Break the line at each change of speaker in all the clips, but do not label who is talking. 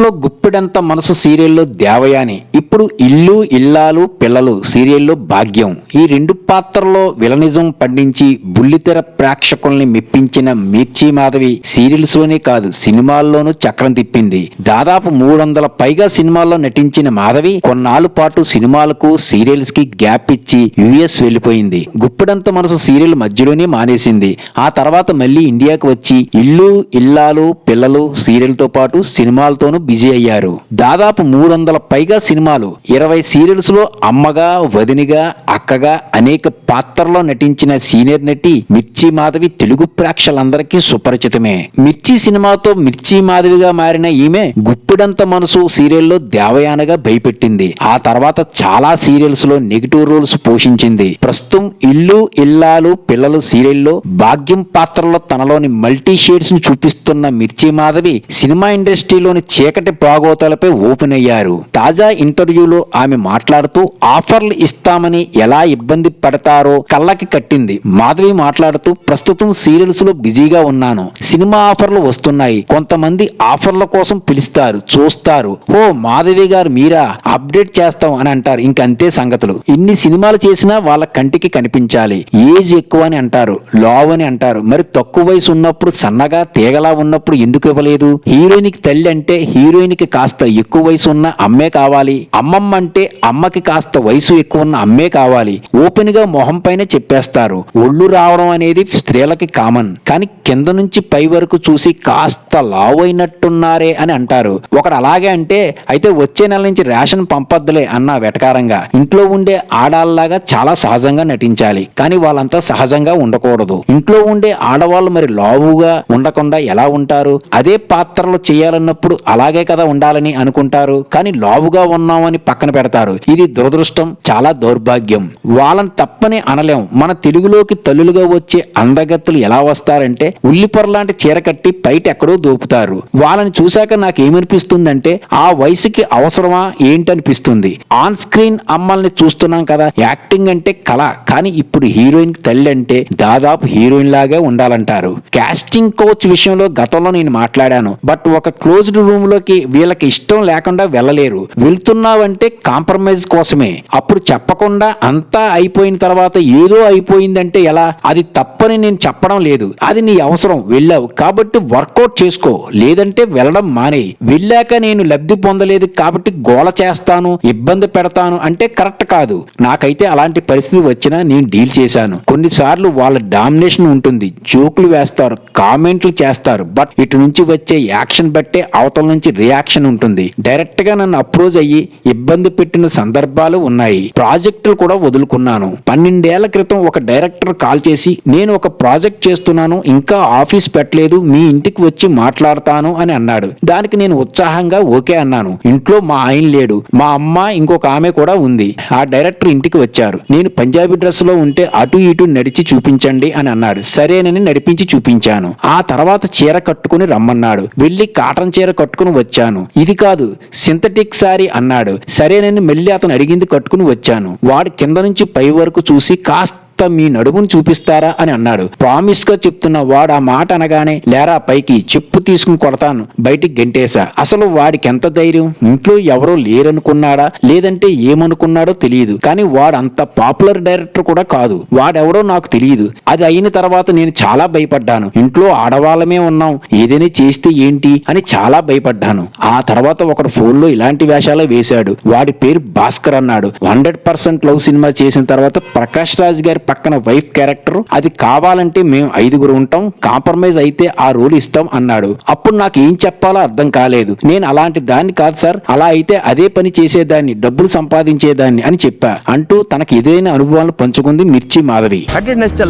అప్పట్లో గుప్పెడంత మనసు సీరియల్లో దేవయాని. ఇప్పుడు ఇల్లు ఇల్లాలు పిల్లలు సీరియల్లో భాగ్యం. ఈ రెండు పాత్రల్లో విలనిజం పండించి బుల్లితెర ప్రేక్షకుల్ని మెప్పించిన మిర్చి మాధవి సీరియల్స్లోనే కాదు సినిమాల్లోనూ చక్రం తిప్పింది. దాదాపు మూడు వందల పైగా సినిమాల్లో నటించిన మాధవి కొన్నాళ్ళ పాటు సినిమాలకు సీరియల్స్కి గ్యాప్ ఇచ్చి యుఎస్ వెళ్ళిపోయింది. గుప్పెడంత మనసు సీరియల్ మధ్యలోనే మానేసింది. ఆ తర్వాత మళ్ళీ ఇండియాకు వచ్చి ఇల్లు ఇల్లాలు పిల్లలు సీరియల్తో పాటు సినిమాలతోనూ బిజీ అయ్యారు. దాదాపు మూడు వందల పైగా సినిమాలు ఇరవై సీరియల్స్లో అమ్మగా వదినిగా అక్కగా అనేక పాత్రల్లో నటించిన సీనియర్ నటి మిర్చి మాధవి తెలుగు ప్రేక్షకులందరికీ సుపరిచితమే. మిర్చి సినిమాతో మిర్చి మాధవిగా మారిన ఈమె గుప్పిడంత మనసు సీరియల్లో దేవయానగా భయపెట్టింది. ఆ తర్వాత చాలా సీరియల్స్లో నెగిటివ్ రోల్స్ పోషించింది. ప్రస్తుతం ఇల్లు ఇల్లాలు పిల్లలు సీరియల్లో భాగ్యం పాత్రలో తనలోని మల్టీ షేడ్స్ను చూపిస్తున్న మిర్చి మాధవి సినిమా ఇండస్ట్రీలోని చీకటి ప్రాగోతాలపై ఓపెన్ అయ్యారు. తాజా ఇంటర్వ్యూలో ఆమె మాట్లాడుతూ ఆఫర్లు ఇస్తామని ఎలా ఇబ్బంది పడతారో కళ్ళకి కట్టింది. మాధవి మాట్లాడుతూ ప్రస్తుతం సీరియల్స్లో బిజీగా ఉన్నాను. సినిమా ఆఫర్లు వస్తున్నాయి. కొంతమంది ఆఫర్ల కోసం పిలుస్తారు చూస్తారు. ఓ మాధవి గారు మీరా? అప్డేట్ చేస్తాం అని అంటారు. ఇంకంతే సంగతులు. ఇన్ని సినిమాలు చేసినా వాళ్ళ కంటికి కనిపించాలి. ఏజ్ ఎక్కువ అని అంటారు. లావ్ అని అంటారు. మరి తక్కువ వయసు ఉన్నప్పుడు సన్నగా తీగలా ఉన్నప్పుడు ఎందుకు ఇవ్వలేదు? హీరోయిన్కి తల్లి అంటే హీరో హీరోయిన్కి కాస్త ఎక్కువ వయసు ఉన్న అమ్మే కావాలి. అమ్మమ్మ అంటే అమ్మకి కాస్త వయసు ఎక్కువ ఉన్న అమ్మే కావాలి. ఓపెన్గా మొహం పైన చెప్పేస్తారు. ఒళ్ళు రావడం అనేది స్త్రీలకి కామన్. కానీ కింద నుంచి పై వరకు చూసి కాస్త లావు అయినట్టున్నారే అని అంటారు. ఒకడు అలాగే అంటే అయితే వచ్చే నెల నుంచి రేషన్ పంపొద్దులే అన్న వెటకారంగా. ఇంట్లో ఉండే ఆడాళ్ళలాగా చాలా సహజంగా నటించాలి. కానీ వాళ్ళంతా సహజంగా ఉండకూడదు. ఇంట్లో ఉండే ఆడవాళ్ళు మరి లావుగా ఉండకుండా ఎలా ఉంటారు? అదే పాత్రలు చేయాలన్నప్పుడు అలా అలాగే కదా ఉండాలని అనుకుంటారు. కానీ లావుగా ఉన్నామని పక్కన పెడతారు. ఇది దురదృష్టం చాలా దౌర్భాగ్యం. వాళ్ళని తప్పని అనలేం. మన తెలుగులోకి తల్లులుగా వచ్చే అందగత్తులు ఎలా వస్తారంటే ఉల్లిపొర లాంటి చీర కట్టి బయట ఎక్కడో దోపుతారు. వాళ్ళని చూశాక నాకేమనిపిస్తుందంటే ఆ వయసుకి అవసరమా ఏంటనిపిస్తుంది. ఆన్ స్క్రీన్ అమ్మల్ని చూస్తున్నాం కదా యాక్టింగ్ అంటే కళ. కానీ ఇప్పుడు హీరోయిన్ తల్లి అంటే దాదాపు హీరోయిన్ లాగే ఉండాలంటారు. కాస్టింగ్ కోచ్ విషయంలో గతంలో నేను మాట్లాడాను. బట్ ఒక క్లోజ్డ్ రూమ్ లోకి వీళ్ళకి ఇష్టం లేకుండా వెళ్ళలేరు. వెళ్తున్నావంటే కాంప్రమైజ్ కోసమే. అప్పుడు చెప్పకుండా అంతా అయిపోయిన తర్వాత ఏదో అయిపోయిందంటే ఎలా? అది తప్పని నేను చెప్పడం లేదు. అది నీ అవసరం. వెళ్ళావు. కాబట్టి వర్కౌట్ చేసుకో. లేదంటే వెళ్ళడం మానే వెళ్ళాక నేను లబ్ధి పొందలేదు కాబట్టి గోల చేస్తాను ఇబ్బంది పెడతాను అంటే కరెక్ట్ కాదు. నాకైతే అలాంటి పరిస్థితి వచ్చినా నేను డీల్ చేశాను. కొన్నిసార్లు వాళ్ళ డామినేషన్ ఉంటుంది. జోకులు వేస్తారు కామెంట్లు చేస్తారు. బట్ ఇటు నుంచి వచ్చే యాక్షన్ బట్టే అవతల నుంచి రియాక్షన్ ఉంటుంది. డైరెక్ట్గా నన్ను అప్రోచ్ అయ్యి ఇబ్బంది పెట్టిన సందర్భాలు ఉన్నాయి. ప్రాజెక్టులు కూడా వదులుకున్నాను. పన్నెండేళ్ళ క్రితం ఒక డైరెక్టర్ కాల్ చేసి నేను ఒక ప్రాజెక్ట్ చేస్తున్నాను ఇంకా ఆఫీస్ పెట్టలేదు మీ ఇంటికి వచ్చి మాట్లాడతాను అని అన్నాడు. దానికి నేను ఉత్సాహంగా ఓకే అన్నాను. ఇంట్లో మా ఆయన లేడు. మా అమ్మ ఇంకొక ఆమె కూడా ఉంది. ఆ డైరెక్టర్ ఇంటికి వచ్చారు. నేను పంజాబీ డ్రెస్లో ఉంటే అటు ఇటు నడిచి చూపించండి అని అన్నాడు. సరేనని నడిపించి చూపించాను. ఆ తర్వాత చీర కట్టుకుని రమ్మన్నాడు. వెళ్ళి కాటన్ చీర కట్టుకుని వచ్చాను. ఇది కాదు సింథటిక్ సారీ అన్నాడు. సరేనని మళ్ళీ అతను అడిగింది కట్టుకుని వచ్చాను. వాడు కింద నుంచి పై వరకు చూసి కాస్త మీ నడుమును చూపిస్తారా అని అన్నాడు. ప్రామిస్గా చెప్తున్న వాడు ఆ మాట అనగానే లేరా పైకి చెప్పు తీసుకుని కొడతాను. బయటికి గెంటేశా. అసలు వాడికి ఎంత ధైర్యం? ఇంట్లో ఎవరో లేరనుకున్నాడా? లేదంటే ఏమనుకున్నాడో తెలియదు. కానీ వాడు అంత పాపులర్ డైరెక్టర్ కూడా కాదు. వాడెవడో నాకు తెలియదు. అది అయిన తర్వాత నేను చాలా భయపడ్డాను. ఇంట్లో ఆడవాళ్ళమే ఉన్నాం. ఏదైనా చేస్తే ఏంటి? అని చాలా భయపడ్డాను. ఆ తర్వాత ఒకడు ఫోన్లో ఇలాంటి వేషాలే వేశాడు. వాడి పేరు భాస్కర్ అన్నాడు. హండ్రెడ్ పర్సెంట్ లవ్ సినిమా చేసిన తర్వాత ప్రకాష్ రాజ్ గారి పక్కన వైఫ్ క్యారెక్టర్ అది కావాలంటే మేము ఐదుగురు ఉంటాం కాంప్రమైజ్ అయితే ఆ రోల్ ఇస్తాం అన్నాడు. అప్పుడు నాకు ఏం చెప్పాలో అర్థం కాలేదు. నేను అలాంటి దాన్ని కాదు సార్ అలా అయితే అదే పని చేసేదాన్ని డబ్బులు సంపాదించేదాన్ని అని చెప్పా. అంటూ తనకు ఏదైనా అనుభవాలను పంచుకుంది మిర్చి మాధవి.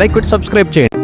లైక్ సబ్స్క్రైబ్ చేయండి.